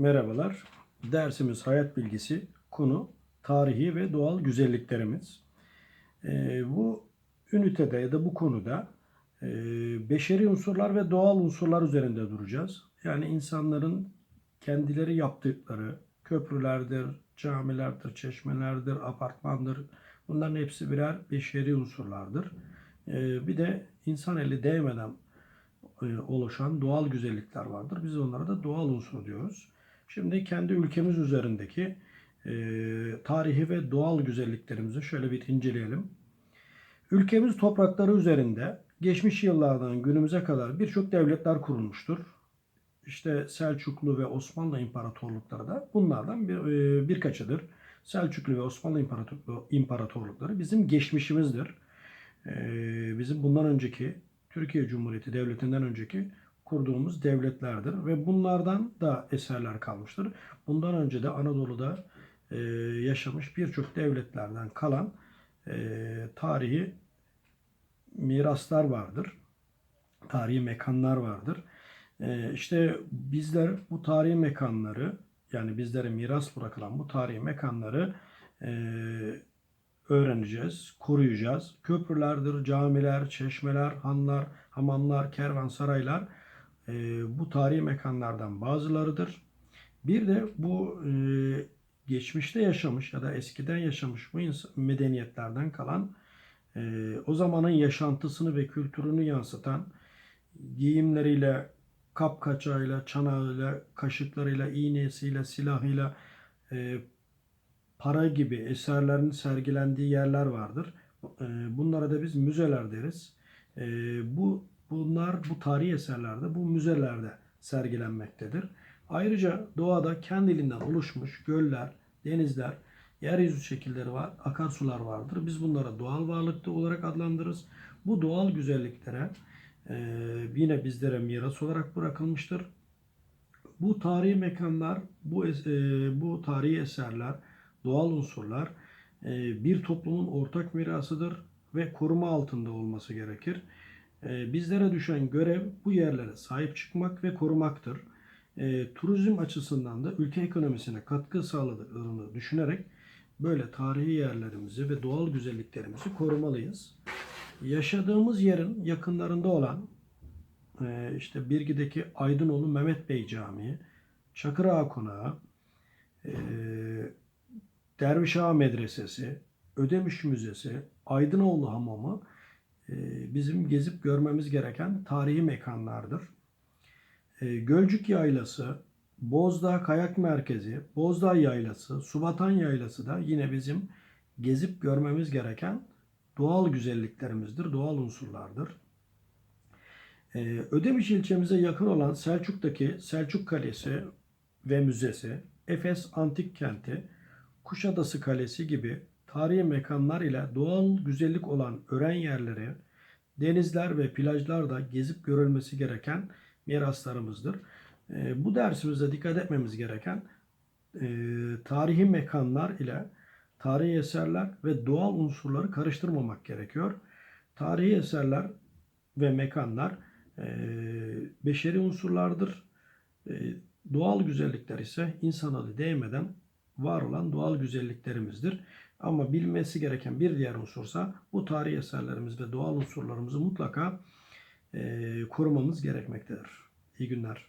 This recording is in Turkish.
Merhabalar. Dersimiz hayat bilgisi, konu tarihi ve doğal güzelliklerimiz. Ee, bu ünitede ya da bu konuda e, beşeri unsurlar ve doğal unsurlar üzerinde duracağız. Yani insanların kendileri yaptıkları köprülerdir, camilerdir, çeşmelerdir, apartmandır. Bunların hepsi birer beşeri unsurlardır. Ee, bir de insan eli değmeden e, oluşan doğal güzellikler vardır. Biz onlara da doğal unsur diyoruz. Şimdi kendi ülkemiz üzerindeki e, tarihi ve doğal güzelliklerimizi şöyle bir inceleyelim. Ülkemiz toprakları üzerinde geçmiş yıllardan günümüze kadar birçok devletler kurulmuştur. İşte Selçuklu ve Osmanlı İmparatorlukları da bunlardan bir, e, birkaçıdır. Selçuklu ve Osmanlı İmparator- İmparatorlukları bizim geçmişimizdir. E, bizim bundan önceki Türkiye Cumhuriyeti Devleti'nden önceki kurduğumuz devletlerdir ve bunlardan da eserler kalmıştır. Bundan önce de Anadolu'da e, yaşamış birçok devletlerden kalan e, tarihi miraslar vardır. Tarihi mekanlar vardır. E, işte bizler bu tarihi mekanları yani bizlere miras bırakılan bu tarihi mekanları e, öğreneceğiz, koruyacağız. Köprülerdir, camiler, çeşmeler, hanlar, hamamlar, kervansaraylar e, bu tarihi mekanlardan bazılarıdır. Bir de bu e, geçmişte yaşamış ya da eskiden yaşamış bu medeniyetlerden kalan e, o zamanın yaşantısını ve kültürünü yansıtan giyimleriyle, kapkaçağıyla, çanağıyla, kaşıklarıyla, iğnesiyle, silahıyla, e, para gibi eserlerin sergilendiği yerler vardır. E, Bunlara da biz müzeler deriz. E, Bu bunlar bu tarihi eserlerde bu müzelerde sergilenmektedir. Ayrıca doğada kendiliğinden oluşmuş göller, denizler, yeryüzü şekilleri var, akarsular vardır. Biz bunlara doğal varlıklı olarak adlandırırız. Bu doğal güzelliklere e, yine bizlere miras olarak bırakılmıştır. Bu tarihi mekanlar, bu e, bu tarihi eserler, doğal unsurlar e, bir toplumun ortak mirasıdır ve koruma altında olması gerekir. E, Bizlere düşen görev bu yerlere sahip çıkmak ve korumaktır. E, Turizm açısından da ülke ekonomisine katkı sağladığını düşünerek böyle tarihi yerlerimizi ve doğal güzelliklerimizi korumalıyız. Yaşadığımız yerin yakınlarında olan e, işte Birgi'deki Aydınoğlu Mehmet Bey Camii, Çakırağa Konağı, e, Derviş Ağa Medresesi, Ödemiş Müzesi, Aydınoğlu Hamamı bizim gezip görmemiz gereken tarihi mekanlardır. E, Gölcük Yaylası, Bozdağ Kayak Merkezi, Bozdağ Yaylası, Subatan Yaylası da yine bizim gezip görmemiz gereken doğal güzelliklerimizdir, doğal unsurlardır. Ee, Ödemiş ilçemize yakın olan Selçuk'taki Selçuk Kalesi ve Müzesi, Efes Antik Kenti, Kuşadası Kalesi gibi tarihi mekanlar ile doğal güzellik olan ören yerleri, denizler ve plajlar da gezip görülmesi gereken miraslarımızdır. Ee, bu dersimizde dikkat etmemiz gereken e, tarihi mekanlar ile tarihi eserler ve doğal unsurları karıştırmamak gerekiyor. Tarihi eserler ve mekanlar e, beşeri unsurlardır. E, doğal güzellikler ise insan adı değmeden var olan doğal güzelliklerimizdir. Ama bilmesi gereken bir diğer unsursa bu tarihi eserlerimiz ve doğal unsurlarımızı mutlaka e, korumamız gerekmektedir. İyi günler.